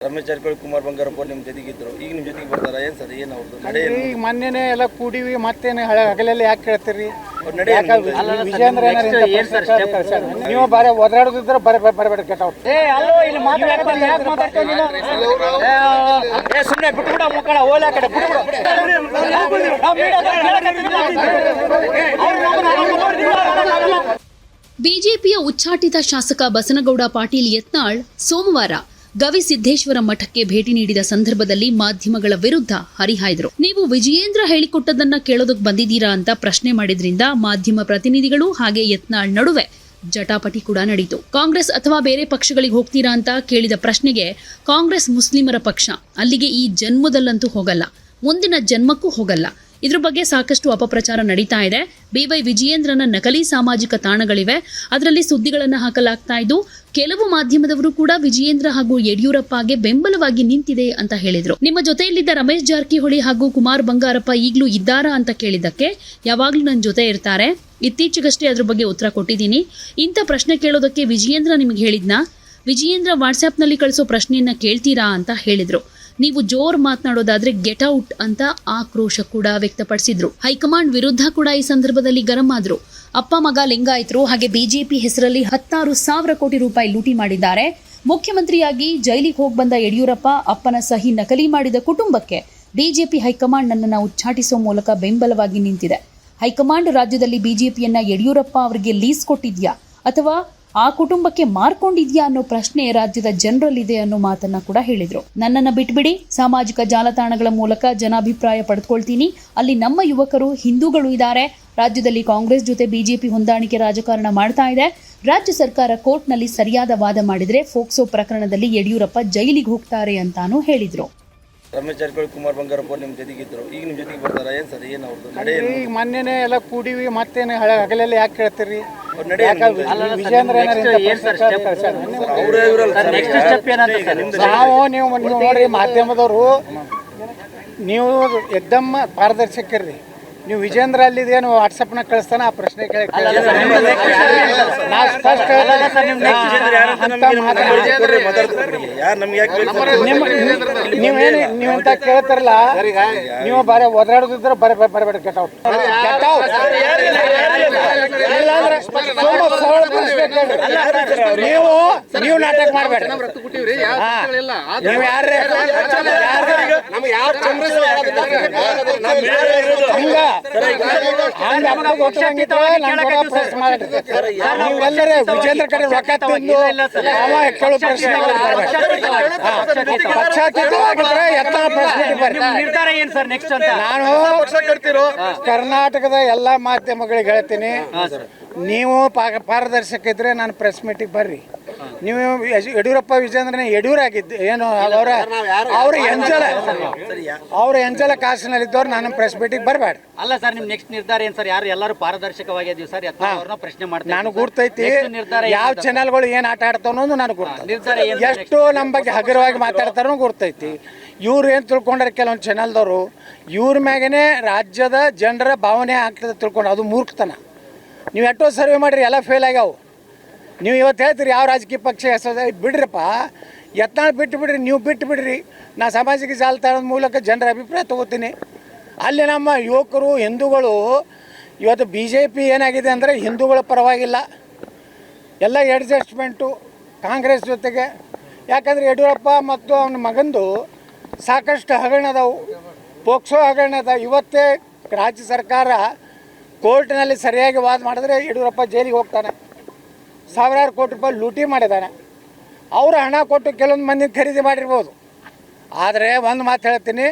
ರಮೇಶ್ ಜಾರಕಿಹೊಳಿ ಕುಮಾರ್ ಬಂಗಾರಪ್ಪ ನಿಮ್ಮ ಜೊತೆಗಿದ್ರು ಈಗ ನಿಮ್ಮ ಜೊತೆಗೆ ಬರ್ತಾರ ಏನ್ ಸರ್ ಏನು ಅವ್ರದ್ದು ನಡೆ ಏನು ಈಗ ಮೊನ್ನೆನೆ ಎಲ್ಲ ಕೂಡಿವಿ ಮತ್ತೇನು ಹಳೆ ಹಗಲೆಲ್ಲ ಯಾಕೆ ಕೇಳ್ತೀರಿ ಅವ್ರ ನಡೆ ಏನು ವಿಜೇಂದ್ರ ಏನಾರ ಇಂಥ ಪ್ರಶ್ನೆ ಕೇಳ್ ಕಳ್ಸ್ಯಾರ. ನೀವು ಬಾರಿ ಒದರಾಡೋದಿದ್ರೆ ಬರ ಬರಬೇಡ ಕೆಟ್ಟ ಅವ್ರು ಸುಮ್ಮನೆ ಬಿಟ್ಬಿಡ ಮಕ್ಕಳ ಓಲ ಕಡೆ ಬಿಜೆಪಿಯ ಉಚ್ಚಾಟಿತ ಶಾಸಕ ಬಸನಗೌಡ ಪಾಟೀಲ್ ಯತ್ನಾಳ್ ಸೋಮವಾರ ಗವಿಸಿದ್ದೇಶ್ವರ ಮಠಕ್ಕೆ ಭೇಟಿ ನೀಡಿದ ಸಂದರ್ಭದಲ್ಲಿ ಮಾಧ್ಯಮಗಳ ವಿರುದ್ಧ ಹರಿಹಾಯ್ದರು. ನೀವು ವಿಜಯೇಂದ್ರ ಹೇಳಿಕೊಟ್ಟದನ್ನ ಕೇಳೋದಕ್ಕೆ ಬಂದಿದ್ದೀರಾ ಅಂತ ಪ್ರಶ್ನೆ ಮಾಡಿದ್ರಿಂದ ಮಾಧ್ಯಮ ಪ್ರತಿನಿಧಿಗಳು ಹಾಗೆ ಯತ್ನಾಳ್ ನಡುವೆ ಜಟಾಪಟಿ ಕೂಡ ನಡೆಯಿತು ಕಾಂಗ್ರೆಸ್ ಅಥವಾ ಬೇರೆ ಪಕ್ಷಗಳಿಗೆ ಹೋಗ್ತೀರಾ ಅಂತ ಕೇಳಿದ ಪ್ರಶ್ನೆಗೆ ಕಾಂಗ್ರೆಸ್ ಮುಸ್ಲಿಮರ ಪಕ್ಷ ಅಲ್ಲಿಗೆ ಈ ಜನ್ಮದಲ್ಲಂತೂ ಹೋಗಲ್ಲ. ಮುಂದಿನ ಜನ್ಮಕ್ಕೂ ಹೋಗಲ್ಲ. ಇದ್ರ ಬಗ್ಗೆ ಸಾಕಷ್ಟು ಅಪಪ್ರಚಾರ ನಡೀತಾ ಇದೆ. ಬಿ ವೈ ವಿಜಯೇಂದ್ರನ ನಕಲಿ ಸಾಮಾಜಿಕ ತಾಣಗಳಿವೆ. ಅದರಲ್ಲಿ ಸುದ್ದಿಗಳನ್ನು ಹಾಕಲಾಗ್ತಾ ಇದ್ದು ಕೆಲವು ಮಾಧ್ಯಮದವರು ಕೂಡ ವಿಜಯೇಂದ್ರ ಹಾಗೂ ಯಡಿಯೂರಪ್ಪಗೆ ಬೆಂಬಲವಾಗಿ ನಿಂತಿದೆ ಅಂತ ಹೇಳಿದ್ರು. ನಿಮ್ಮ ಜೊತೆಯಲ್ಲಿದ್ದ ರಮೇಶ್ ಜಾರಕಿಹೊಳಿ ಹಾಗೂ ಕುಮಾರ್ ಬಂಗಾರಪ್ಪ ಈಗಲೂ ಇದ್ದಾರಾ ಅಂತ ಕೇಳಿದ್ದಕ್ಕೆ ಯಾವಾಗಲೂ ನನ್ನ ಜೊತೆ ಇರ್ತಾರೆ. ಇತ್ತೀಚೆಗಷ್ಟೇ ಅದ್ರ ಬಗ್ಗೆ ಉತ್ತರ ಕೊಟ್ಟಿದ್ದೀನಿ. ಇಂಥ ಪ್ರಶ್ನೆ ಕೇಳೋದಕ್ಕೆ ವಿಜಯೇಂದ್ರ ನಿಮಗೆ ಹೇಳಿದ್ನಾ? ವಿಜಯೇಂದ್ರ ವಾಟ್ಸ್ಆ್ಯಪ್ನಲ್ಲಿ ಕಳಿಸೋ ಪ್ರಶ್ನೆಯನ್ನ ಕೇಳ್ತೀರಾ ಅಂತ ಹೇಳಿದ್ರು. ನೀವು ಜೋರ್ ಮಾತನಾಡೋದಾದ್ರೆ ಗೆಟ್ ಔಟ್ ಅಂತ ಆಕ್ರೋಶ ಕೂಡ ವ್ಯಕ್ತಪಡಿಸಿದ್ರು. ಹೈಕಮಾಂಡ್ ವಿರುದ್ಧ ಕೂಡ ಈ ಸಂದರ್ಭದಲ್ಲಿ ಗರಂ ಆದ್ರು. ಅಪ್ಪ ಮಗ ಲಿಂಗಾಯಿತರು ಹಾಗೆ ಬಿಜೆಪಿ ಹೆಸರಲ್ಲಿ ಹತ್ತಾರು ಸಾವಿರ ಕೋಟಿ ರೂಪಾಯಿ ಲೂಟಿ ಮಾಡಿದ್ದಾರೆ. ಮುಖ್ಯಮಂತ್ರಿಯಾಗಿ ಜೈಲಿಗೆ ಹೋಗಿ ಬಂದ ಯಡಿಯೂರಪ್ಪ ಅಪ್ಪನ ಸಹಿ ನಕಲಿ ಮಾಡಿದ ಕುಟುಂಬಕ್ಕೆ ಬಿಜೆಪಿ ಹೈಕಮಾಂಡ್ ನನ್ನನ್ನು ಉಚ್ಚಾಟಿಸುವ ಮೂಲಕ ಬೆಂಬಲವಾಗಿ ನಿಂತಿದೆ. ಹೈಕಮಾಂಡ್ ರಾಜ್ಯದಲ್ಲಿ ಬಿಜೆಪಿಯನ್ನ ಯಡಿಯೂರಪ್ಪ ಅವರಿಗೆ ಲೀಸ್ ಕೊಟ್ಟಿದ್ಯಾ ಅಥವಾ ಆ ಕುಟುಂಬಕ್ಕೆ ಮಾರ್ಕೊಂಡಿದ್ಯಾ ಅನ್ನೋ ಪ್ರಶ್ನೆ ರಾಜ್ಯದ ಜನರಲ್ಲಿದೆ ಅನ್ನೋ ಮಾತನ್ನ ಕೂಡ ಹೇಳಿದ್ರು. ನನ್ನನ್ನ ಬಿಟ್ಬಿಡಿ ಸಾಮಾಜಿಕ ಜಾಲತಾಣಗಳ ಮೂಲಕ ಜನಾಭಿಪ್ರಾಯ ಪಡೆದುಕೊಳ್ತೀನಿ. ಅಲ್ಲಿ ನಮ್ಮ ಯುವಕರು ಹಿಂದೂಗಳು ಇದ್ದಾರೆ. ರಾಜ್ಯದಲ್ಲಿ ಕಾಂಗ್ರೆಸ್ ಜೊತೆ ಬಿಜೆಪಿ ಹೊಂದಾಣಿಕೆ ರಾಜಕಾರಣ ಮಾಡ್ತಾ ಇದೆ. ರಾಜ್ಯ ಸರ್ಕಾರ ಕೋರ್ಟ್ನಲ್ಲಿ ಸರಿಯಾದ ವಾದ ಮಾಡಿದ್ರೆ ಫೋಕ್ಸೋ ಪ್ರಕರಣದಲ್ಲಿ ಯಡಿಯೂರಪ್ಪ ಜೈಲಿಗೆ ಹೋಗ್ತಾರೆ ಅಂತಾನೂ ಹೇಳಿದ್ರು. ರಮೇಶ್ ಜಾರಕಿಹೊಳಿ ಕುಮಾರ್ ಬಂಗಾರಪ್ಪ ನಿಮ್ಮ ಜೊತೆಗಿದ್ರು ಈಗ ನಿಮ್ಮ ಜೊತೆಗೆ ಬರ್ತಾರ? ಏನು ಸರ್? ಏನು ಅವ್ರದ್ದು ಮೊನ್ನೆನೆ ಎಲ್ಲ ಕೂಡಿವಿ ಮತ್ತೇನು ಹಗಲೆಲ್ಲ ಯಾಕೆ ಕೇಳ್ತೀರಿ? ವಿಜೇಂದ್ರ ನಾವು ನೀವು ನೋಡ್ರಿ ಮಾಧ್ಯಮದವರು ನೀವು ಎಕ್ದಮ್ ಪಾರದರ್ಶಕರ್ರಿ. ನೀವು ವಿಜೇಂದ್ರ ಅಲ್ಲಿದೇನು ವಾಟ್ಸಪ್ನಾಗ ಕಳಿಸ್ತಾನ ಆ ಪ್ರಶ್ನೆ ಕೇಳಿ ನಾವು ಸ್ಪಷ್ಟ ಯಾರು ನಮ್ಗೆ? ಯಾಕೆ ಬೇಕು ನಿಮ್ಮ ನೀವೇನು ನೀವು ಅಂತ ಕೇಳ್ತಾರಲ್ಲ? ನೀವು ಬಾರಿ ಒದರಾಡೋದಿದ್ರೆ ಬರಬೇಡ ಬರಬೇಡ ಗೆಟ್ ಔಟ್ ಗೆಟ್ ಔಟ್ ಇಲ್ಲಾಂದ್ರೆ ಸುಮ್ಮ ಸರಳ ಪ್ರಶ್ನೆ ಕೇಳ್ರಿ. ನೀವು ನೀವು ನಾಟಕ ಮಾಡಬೇಡ ನೀವು ಯಾರೇ ಹಂಗ ಹಂಗ ನೀವೆಲ್ಲರೇ ವಿಜೇಂದ್ರ ಕಡೆ ರೊಕ್ಕ ತಿಂದು ಅವ ಕೇಳೋ ಪ್ರಶ್ನೆ ಪಕ್ಷಾತೀತವಾಗಿದ್ರೆ ಎತ್ತ ಪ್ರಶ್ನೆ ಬರ್ರಿ ನಿರ್ಧಾರ ಏನ್ ಸರ್ ನೆಕ್ಸ್ಟ್ ಅಂತ ನಾನು ಕರ್ನಾಟಕದ ಎಲ್ಲಾ ಮಾಧ್ಯಮಗಳಿಗೆ ಹೇಳ್ತೀನಿ ನೀವು ಪಾರದರ್ಶಕ ಇದ್ರೆ ನಾನು ಪ್ರೆಸ್ ಮೀಟಿಗೆ ಬರ್ರಿ. ನೀವು ಯಡಿಯೂರಪ್ಪ ವಿಜೇಂದ್ರನ ಯಡಿಯೂರಾಗಿದ್ದು ಏನು ಅವರ ಅವ್ರ ಎಂಜಲ ಅವ್ರ ಎಂಜಲ ಕಾಸಿನಲ್ಲಿದ್ದವ್ರು ನಾನು ಪ್ರೆಸ್ ಮೀಟಿಗೆ ಬರಬೇಡ ಅಲ್ಲ ಸರ್ ನಿಮ್ ನೆಕ್ಸ್ಟ್ ನಿರ್ಧಾರ ಏನು ಸರ್? ಯಾರು ಎಲ್ಲರೂ ಪಾರದರ್ಶಕವಾಗಿದ್ದೀವಿ ಸರ್ ಅವ್ರನ್ನ ಪ್ರಶ್ನೆ ಮಾಡ್ತೀನಿ ನಾನು ಗುರ್ತೈತಿ ಯಾವ ಚಾನಲ್ಗಳು ಏನ್ ಆಟ ಆಡ್ತಾವ ನಾನು ನನಗೆ ಗುರ್ತ ನಿರ್ಧಾರ ಎಷ್ಟು ನಮ್ಮ ಬಗ್ಗೆ ಹಗುರವಾಗಿ ಮಾತಾಡ್ತಾರೋ ಗುರ್ತೈತಿ. ಇವ್ರು ಏನು ತಿಳ್ಕೊಂಡ್ರೆ ಕೆಲವೊಂದು ಚಾನಲ್ದವರು ಇವ್ರ ಮ್ಯಾಗೇನೆ ರಾಜ್ಯದ ಜನರ ಭಾವನೆ ಆಗ್ತದೆ ತಿಳ್ಕೊಂಡು ಅದು ಮೂರ್ಖತನ. ನೀವು ಎಷ್ಟೋ ಸರ್ವೆ ಮಾಡಿರಿ ಎಲ್ಲ ಫೇಲ್ ಆಗ್ಯಾವು. ನೀವು ಇವತ್ತು ಹೇಳ್ತೀರಿ ಯಾವ ರಾಜಕೀಯ ಪಕ್ಷ ಹೆಸರು ಬಿಡ್ರಪ್ಪ. ಯತ್ನಾಳ್ ಬಿಟ್ಟು ಬಿಡ್ರಿ, ನೀವು ಬಿಟ್ಟು ಬಿಡ್ರಿ. ನಾ ಸಾಮಾಜಿಕ ಜಾಲತಾಣದ ಮೂಲಕ ಜನರ ಅಭಿಪ್ರಾಯ ತಗೋತೀನಿ. ಅಲ್ಲಿ ನಮ್ಮ ಯುವಕರು, ಹಿಂದೂಗಳು, ಇವತ್ತು ಬಿ ಜೆ ಪಿ ಏನಾಗಿದೆ ಅಂದರೆ ಹಿಂದೂಗಳ ಪರವಾಗಿಲ್ಲ. ಎಲ್ಲ ಅಡ್ಜಸ್ಟ್ಮೆಂಟು ಕಾಂಗ್ರೆಸ್ ಜೊತೆಗೆ. ಯಾಕಂದರೆ ಯಡಿಯೂರಪ್ಪ ಮತ್ತು ಅವನ ಮಗಂದು ಸಾಕಷ್ಟು ಹಗರಣದವು ಪೋಕ್ಸೋ ಹಗರಣದ ಇವತ್ತೇ ರಾಜ್ಯ ಸರ್ಕಾರ ಕೋರ್ಟ್ನಲ್ಲಿ ಸರಿಯಾಗಿ ವಾದ ಮಾಡಿದ್ರೆ ಯಡಿಯೂರಪ್ಪ ಜೈಲಿಗೆ ಹೋಗ್ತಾನೆ. ಸಾವಿರಾರು ಕೋಟಿ ರೂಪಾಯಿ ಲೂಟಿ ಮಾಡಿದ್ದಾನೆ ಅವರು ಹಣ ಕೊಟ್ಟು ಕೆಲವೊಂದು ಮಂದಿ ಖರೀದಿ ಮಾಡಿರ್ಬೋದು. ಆದರೆ ಒಂದು ಮಾತು ಹೇಳ್ತೀನಿ,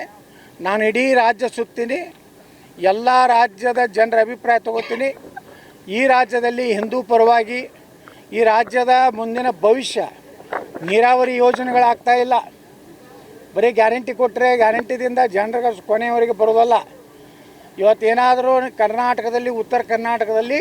ನಾನು ಇಡೀ ರಾಜ್ಯ ಸುತ್ತೀನಿ, ಎಲ್ಲ ರಾಜ್ಯದ ಜನರ ಅಭಿಪ್ರಾಯ ತಗೋತೀನಿ. ಈ ರಾಜ್ಯದಲ್ಲಿ ಹಿಂದೂ ಪರವಾಗಿ, ಈ ರಾಜ್ಯದ ಮುಂದಿನ ಭವಿಷ್ಯ ನೀರಾವರಿ ಯೋಜನೆಗಳಾಗ್ತಾ ಇಲ್ಲ. ಬರೀ ಗ್ಯಾರಂಟಿ ಕೊಟ್ಟರೆ ಗ್ಯಾರಂಟಿದಿಂದ ಜನರಿಗೆ ಕೊನೆಯವರೆಗೆ ಬರೋದಲ್ಲ. ಇವತ್ತೇನಾದರೂ ಕರ್ನಾಟಕದಲ್ಲಿ, ಉತ್ತರ ಕರ್ನಾಟಕದಲ್ಲಿ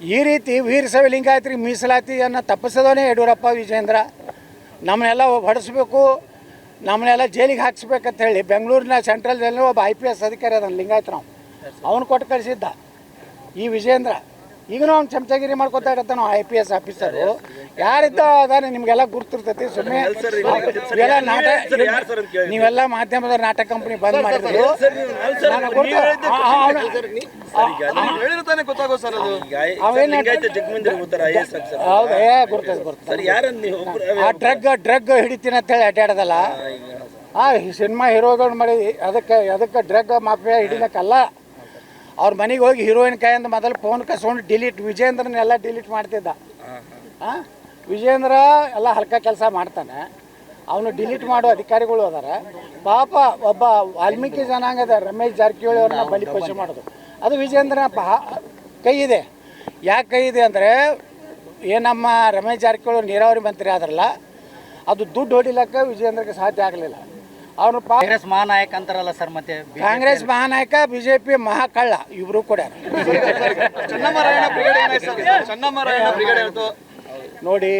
ಈ ರೀತಿ ವೀರಸವಿ ಲಿಂಗಾಯತರಿಗೆ ಮೀಸಲಾತಿಯನ್ನು ತಪ್ಪಿಸೋದೇ ಯಡಿಯೂರಪ್ಪ ವಿಜೇಂದ್ರ ನಮ್ಮನ್ನೆಲ್ಲ ಹೊಡೆಸ್ಬೇಕು, ನಮ್ಮನ್ನೆಲ್ಲ ಜೈಲಿಗೆ ಹಾಕ್ಸ್ಬೇಕಂತ ಹೇಳಿ ಬೆಂಗಳೂರಿನ ಸೆಂಟ್ರಲ್ ಜೈಲಿನ ಒಬ್ಬ ಐ ಪಿ ಎಸ್ ಅಧಿಕಾರಿ ಅದನ್ನು ಲಿಂಗಾಯತ ನಾವು ಅವನು ಕೊಟ್ಟು ಕಳಿಸಿದ್ದ. ಈ ವಿಜೇಂದ್ರ ಈಗನೂ ಅವ್ನು ಚಮಚಗಿರಿ ಮಾಡ್ಕೊತಾ ಇರತ್ತಾನ ಐ ಪಿ ಎಸ್ ಆಫೀಸರು ಯಾರಿದ್ದ ಅದಾನೆ ನಿಮ್ಗೆಲ್ಲ ಗುರ್ತಿರ್ತೈತಿ ಸುಮ್ಮನೆ ಇವೆಲ್ಲ ನಾಟಕ ನೀವೆಲ್ಲ ಮಾಧ್ಯಮದ ನಾಟಕ ಕಂಪ್ನಿ ಬಂದ್ ಮಾಡಿದ್ರು ಹೌದು ಆ ಡ್ರಗ್ ಡ್ರಗ್ ಹಿಡಿತೀನಿ ಅಂತೇಳಿ ಅಡ್ಡಾಡೋದಲ್ಲ ಆ ಸಿನಿಮಾ ಹೀರೋಗಳು ಮಾಡಿ ಅದಕ್ಕೆ ಅದಕ್ಕೆ ಡ್ರಗ್ ಮಾಫಿಯಾ ಹಿಡಿಲಕ್ಕಲ್ಲ ಅವ್ರ ಮನೆಗೆ ಹೋಗಿ ಹೀರೋಯಿನ್ ಕೈಯಿಂದ ಮೊದಲು ಫೋನ್ ಕಸ್ಕೊಂಡು ಡಿಲೀಟ್ ವಿಜೇಂದ್ರನೆಲ್ಲ ಡಿಲೀಟ್ ಮಾಡ್ತಿದ್ದ. ಆ? ವಿಜೇಂದ್ರ ಎಲ್ಲ ಹಲ್ಕ ಕೆಲಸ ಮಾಡ್ತಾನೆ. ಅವನು ಡಿಲೀಟ್ ಮಾಡೋ ಅಧಿಕಾರಿಗಳು ಅದಾರ. ಪಾಪ ಒಬ್ಬ ವಾಲ್ಮೀಕಿ ಜನಾಂಗದ ರಮೇಶ್ ಜಾರಕಿಹೊಳಿ ಅವ್ರನ್ನ ಬಲಿಪೋಷೆ ಮಾಡೋದು. ಅದು ವಿಜೇಂದ್ರನ ಪಾ ಕೈ ಇದೆ. ಯಾಕೆ ಕೈ ಇದೆ ಅಂದರೆ ಏನು ನಮ್ಮ ರಮೇಶ್ ಜಾರಕಿಹೊಳಿ ನೀರಾವರಿ ಮಂತ್ರಿ ಆದ್ರಲ್ಲ ಅದು ದುಡ್ಡು ಹೊಡಿಲಕ್ಕ ವಿಜೇಂದ್ರಗೆ ಸಾಧ್ಯ ಆಗಲಿಲ್ಲ. ಅವನು ಕಾಂಗ್ರೆಸ್ ಮಹಾನಾಯಕ ಅಂತಾರಲ್ಲ ಸರ್ ಮತ್ತೆ ಕಾಂಗ್ರೆಸ್ ಮಹಾನಾಯಕ ಬಿಜೆಪಿ ಜೆ ಪಿ ಮಹಾಕಳ್ಳ ಇಬ್ರು ಕೂಡ. ಚೆನ್ನಮ್ಮರಾಯಣ ಬ್ರಿಗೇಡ್ ಏನಾಯ್ತು ಸರ್? ಬ್ರಿಗೇಡ್ ಹೇಳ್ತು ನೋಡಿ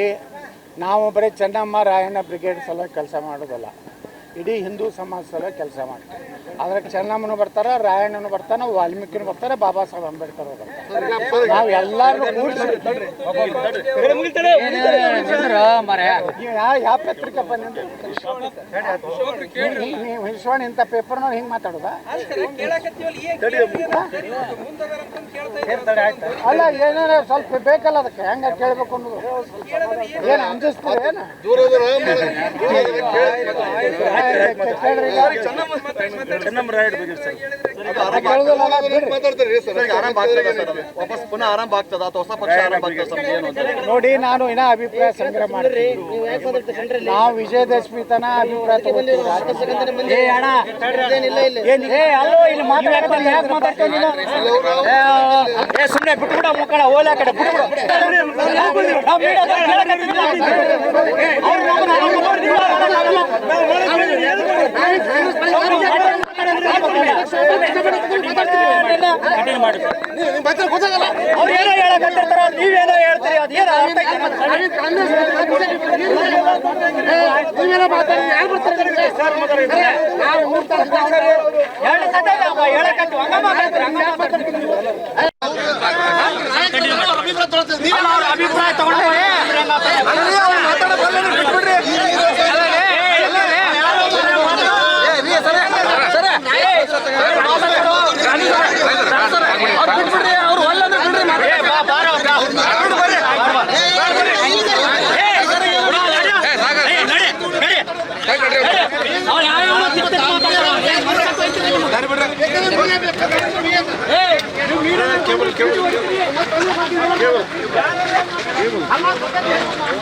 ನಾವು ಬರೀ ಚೆನ್ನಮ್ಮ ರಾಯಣ್ಣ ಬ್ರಿಗೇಡ್ ಸಲ ಕೆಲಸ ಮಾಡೋದಲ್ಲ. ಇಡೀ ಹಿಂದೂ ಸಮಾಜದ ಸಲ ಕೆಲಸ ಮಾಡ್ತಾರೆ ಅದ್ರಾಗ ಚೆನ್ನಮ್ಮನು ಬರ್ತಾರೆ ರಾಯಣ್ಣನು ಬರ್ತಾನೆ ವಾಲ್ಮೀಕಿನು ಬರ್ತಾರೆ ಬಾಬಾ ಸಾಹೇಬ್ ಅಂಬೇಡ್ಕರ್ ಬರ್ತಾರೆ ನಾವು ಎಲ್ಲಾರು ಯಾವ ಪತ್ರಿಕೆ ವಿಶ್ವಣ ಇಂಥ ಪೇಪರ್ನ ಹಿಂಗೆ ಮಾತಾಡೋದಾ ಅಲ್ಲ ಏನಾರ ಸ್ವಲ್ಪ ಬೇಕಲ್ಲ ಅದಕ್ಕೆ ಹೆಂಗ ಕೇಳ್ಬೇಕು ಅನ್ನೋದು ಏನು ಅಂಜಿಸ್ತೀರಿ ಏನು ಕೇಳ್ರಿ ರಾಯಡ್ ಬಗ್ಗೆ ಸರ್ ವಾಪಸ್ ಪುನಃ ಆರಂಭ ಆಗ್ತದ ಅಥವಾ ಹೊಸ ಪಕ್ಷ ಆರಂಭ ಆಗ್ತದ ಅಂತ. ನೋಡಿ ನಾನು ಇನ್ನ ಅಭಿಪ್ರಾಯ ಸಂಗ್ರಹ ಮಾಡ್ತೀನಿ. ನಾವು ವಿಜಯದಶಮಿ ತನ ಅಭಿಪ್ರಾಯ ತಗೋತೀವಿ. ಏ ಅಣ್ಣ. ಏನ್- ಏ ಅಲ್ಲೋ ಇಲ್ಲಿ ಮಾತಾಡ್ತಾ ಇಲ್ಲ, ಯಾಕ್ ನೀನು? ಏ ಸುಮ್ಮನೆ ಬಿಟ್ಬಿಡ ಮಕ್ಕಳ ಓಲ ಕಡೆ ಬಿಟ್ಬಿಡು. ನಾವು ಮೀಡಿಯಾದವ್ರು ಹೇಳಕತ್ತಿದ್ದಿಲ್ಲ. ಅವ್ರು ನಮ್ಮನ್ನ ಅವ್ರು ಏನೋ ಹೇಳಕತ್ತಿರ್ತಾರ ನೀವೇನೋ ಹೇಳ್ತೀರಿ ಅದೇನೋ ಹಂಗ ಮಾತಾಡ್ತೀರಿ ಹಂಗ ಮಾತಾಡ್ತೀರಿ ಅಭಿಪ್ರಾಯ ತಗೊಂಡ್ರೆ केवल केवल केवल केवल